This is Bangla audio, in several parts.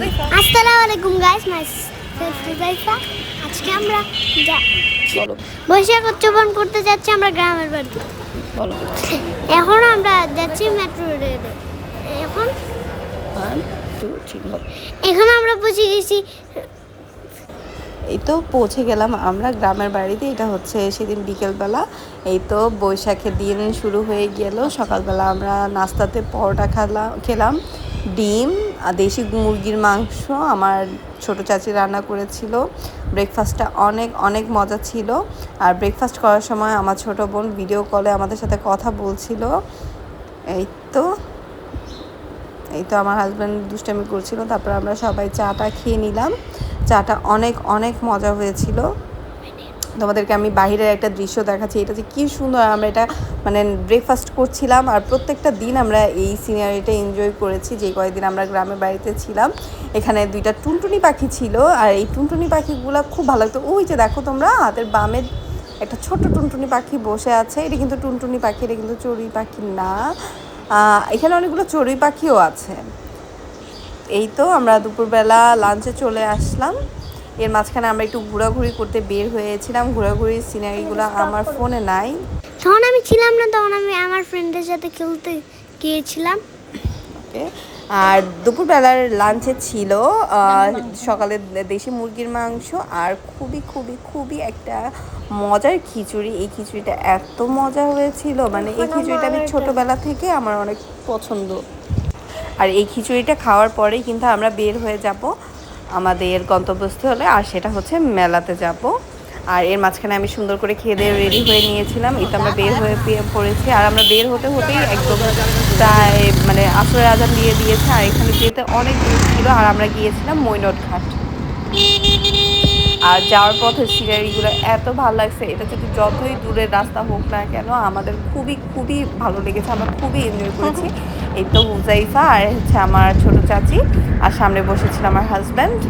আসসালামু আলাইকুম গাইস মাই হুজাইফা আজকে আমরা যা বলো। বৈশাখ উদযাপন করতে যাচ্ছি আমরা গ্রামের বাড়ি বলো। এখন আমরা যাচ্ছি মেট্রো রেলে এখন? বলো এখন আমরা পৌঁছে গেছি। এই তো পৌঁছে গেলাম আমরা গ্রামের বাড়িতে এটা হচ্ছে সেদিন বিকেলবেলা। এই তো বৈশাখের দিন শুরু হয়ে গেল। সকালবেলা আমরা নাস্তাতে পরোটা খেলাম খেলাম ডিম দেশি মুরগির মাংস আমার ছোট চাচি রান্না করেছিল। ব্রেকফাস্টটা অনেক অনেক মজা ছিল। আর ব্রেকফাস্ট করার সময় আমার ছোট বোন ভিডিও কলে আমাদের সাথে কথা বলছিল। এই তো এই তো আমার হাজব্যান্ড দুষ্টামি করছিল। তারপর আমরা সবাই চাটা খেয়ে নিলাম। চাটা অনেক অনেক মজা হয়েছিল। তোমাদেরকে আমি বাইরের একটা দৃশ্য দেখাচ্ছি। এটা যে কী সুন্দর, আমরা এটা মানে ব্রেকফাস্ট করছিলাম আর প্রত্যেকটা দিন আমরা এই সিনারিটা এনজয় করেছি। যে কয়েকদিন আমরা গ্রামের বাড়িতে ছিলাম, এখানে দুইটা টুনটুনি পাখি ছিল আর এই টুনটুনি পাখিগুলো খুব ভালো লাগতো। ওই যে দেখো তোমরা, হাতের বামের একটা ছোট টুনটুনি পাখি বসে আছে। এটা কিন্তু টুনটুনি পাখি, এটা কিন্তু চড়ুই পাখি না। এখানে অনেকগুলো চড়ুই পাখিও আছে। এই তো আমরা দুপুরবেলা লাঞ্চে চলে আসলাম। এর মাঝখানে আমরা একটু ঘোরাঘুরি করতে বের হয়েছিলাম। ঘোরাঘুরির সিনারিগুলো আমার ফোনে নাই। তখন আমি ছিলাম না তখন আমি আমার ফ্রেন্ডের সাথে খেলতে গিয়েছিলাম। ওকে আর দুপুরবেলার লাঞ্চে ছিল সকালে দেশি মুরগির মাংস আর খুবই খুবই খুবই একটা মজার খিচুড়ি। এই খিচুড়িটা এত মজা হয়েছিল। মানে এই খিচুড়িটা আমি ছোটোবেলা থেকে আমার অনেক পছন্দ। আর এই খিচুড়িটা খাওয়ার পরেই কিন্তু আমরা বের হয়ে যাব। আমাদের গন্তব্যস্থলে, আর সেটা হচ্ছে মেলাতে যাব। আর এর মাঝখানে আমি সুন্দর করে খেয়ে দিয়ে রেডি হয়ে নিয়েছিলাম। এটা আমরা বের হয়ে পড়েছি, আর আমরা বের হতে হতেই একদম প্রায় মানে আসরের আজান দিয়ে দিয়েছে, আর এখানে যেতে অনেক দূর ছিল, আর আমরা গিয়েছিলাম মৈনট ঘাট আর যাওয়ার পথে সিনারিগুলো এত ভালো লাগছে এটা যদি যতই দূরের রাস্তা হোক না কেন আমাদের খুবই খুবই ভালো লেগেছে আমরা খুবই এনজয় করেছি। এই তো হুজাইফা আর হচ্ছে আমার ছোট চাচি আর সামনে বসেছিল আমার হাজব্যান্ড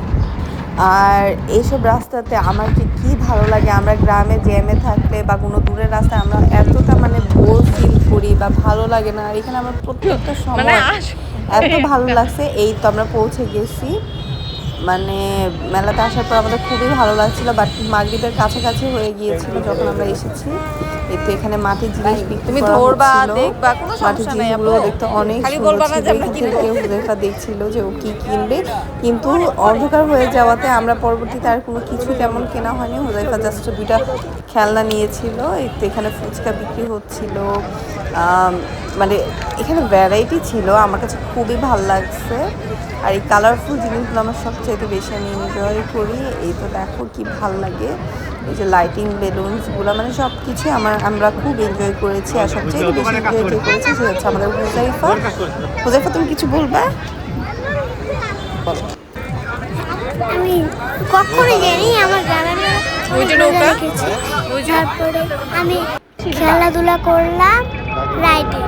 আর এইসব রাস্তাতে আমার যে কী ভালো লাগে আমরা গ্রামে জ্যামে থাকলে বা কোনো দূরের রাস্তায় আমরা এতটা মানে বোর ফিল করি বা ভালো লাগে না। আর এখানে আমার প্রত্যেকটা সময় এত ভালো লাগছে এই তো আমরা পৌঁছে গেছি। মানে মেলাতে আসার পর আমাদের খুবই ভালো লাগছিল বাট মাগরিবের কাছাকাছি হয়ে গিয়েছিল যখন আমরা এসেছি এই তো এখানে মাটির জিনিস বিক্রি তুমি ধরবা। দেখবা, কোনো সমস্যা নাই আপু। দেখতে অনেক খালি বলবা না যে আমরা কিনবো। থেকে হুজাইফা দেখছিল যে ও কি কিনবে কিন্তু অন্ধকার হয়ে যাওয়াতে আমরা পরবর্তীতে আর কোনো কিছু তেমন কেনা হয়নি হুজাইফা জাস্ট দুইটা খেলনা নিয়েছিল এই তো এখানে ফুচকা বিক্রি হচ্ছিল মানে এখানে ভ্যারাইটি ছিল আমার কাছে খুবই ভালো লাগছে। আর এই কালারফুল জিনিসগুলো আমার সবচাইতে বেশি আমি এনজয় করি। এই তো দেখো কি ভালো লাগে। এই যে লাইটিং বেলুনসগুলো মানে সব কিছু আমার আমরা খুব এনজয় করেছি। আর সবচেয়ে বেশি এনজয় যে করেছি সে হচ্ছে আমাদের হুজাইফা হুজাইফা তুমি কিছু বলবে? আমি কখনো জানি আমার গ্রামের ওই যে নৌকা? তারপরে আমি খেলাধুলা করলাম। রাইডে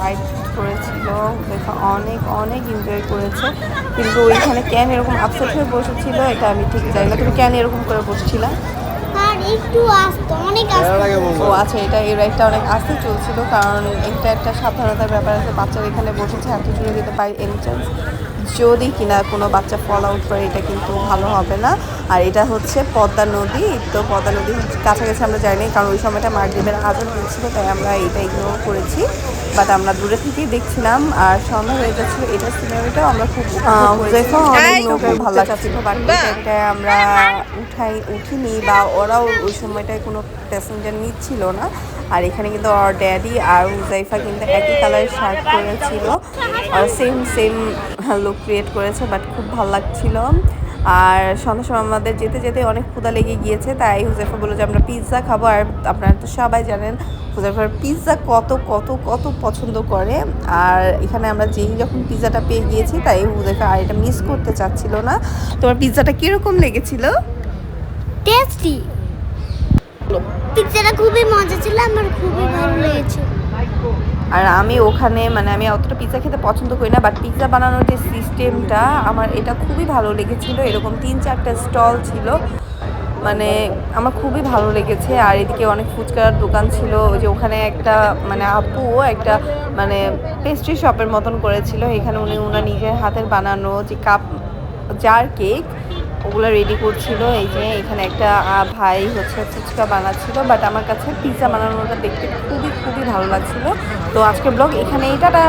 রাইড করেছিল। হুজাইফা অনেক অনেক এনজয় করেছে। কিন্তু ওইখানে কেন এরকম আপসেট হয়ে বসেছিল এটা আমি ঠিক জানি না। তুমি কেন এরকম করে বসছিলা? আর একটু আসতো অনেক আসতো। ও আচ্ছা এটা এই রাইডটা অনেক আস্তে চলছিল কারণ এটা একটা সাবধানতার ব্যাপার আছে। বাচ্চারা এখানে বসেছে এত জোরে যেতে পারে এনি চান্স যদি কিনা কোনো বাচ্চা ফল আউট করে এটা কিন্তু ভালো হবে না। আর এটা হচ্ছে পদ্মা নদী তো পদ্মা নদীর কাছাকাছি আমরা যাইনি কারণ ওই সময়টা মাগরীবের আজান হয়েছিল তাই আমরা এটা ইগনোর করেছি। বাট আমরা দূরে থেকেই দেখছিলাম আর সন্ধ্যা হয়ে যাচ্ছিল এটা সিনেমাটাও আমরা খুব ভালো লাগছিল বাট এটা আমরা উঠাই উঠিনি বা ওরাও ওই সময়টায় কোনো প্যাসেঞ্জার নিচ্ছিল না। আর এখানে কিন্তু ওর ড্যাডি আর উজাইফা কিন্তু একই কালারের শার্ট পরেছিল। আর সেম সেম লুক ক্রিয়েট করেছে বাট খুব ভালো লাগছিল। আর সন্ধ্যা সময় আমাদের যেতে যেতে অনেক ক্ষুদা লেগে গিয়েছে, তাই হুজাইফা বলল যে আমরা পিৎজা খাব। আর আপনারা তো সবাই জানেন, হুজাইফার পিৎজা কত কত কত পছন্দ করে। আর এখানে আমরা যেই যখন পিৎজাটা পেয়ে গিয়েছি, তাই হুজাইফা আর এটা মিস করতে চাচ্ছিল না। তোমার পিৎজাটা কীরকম লেগেছিল? টেস্টি পিকচারটা খুবই মজা ছিল, আমার খুবই ভালো লেগেছে আর আমি ওখানে মানে আমি অতটা পিৎজা খেতে পছন্দ করি না বাট পিৎজা বানানোর যে সিস্টেমটা আমার এটা খুবই ভালো লেগেছিল। এরকম তিন চারটা স্টল ছিল। মানে আমার খুবই ভালো লেগেছে। আর এদিকে অনেক ফুচকার দোকান ছিল। যে ওখানে একটা মানে আপু একটা মানে পেস্ট্রি শপের মতন করেছিল। এখানে উনি ওনার নিজের হাতের বানানো যে কাপ জার কেক। ওগুলো রেডি করছিল। এই যে এখানে একটা ভাই হচ্ছে ফুচকা বানাচ্ছিল বাট আমার কাছে পিৎজা বানানোটা দেখতে খুবই খুবই ভালো লাগছিল। তো আজকে ব্লগ এখানেই, টাটা!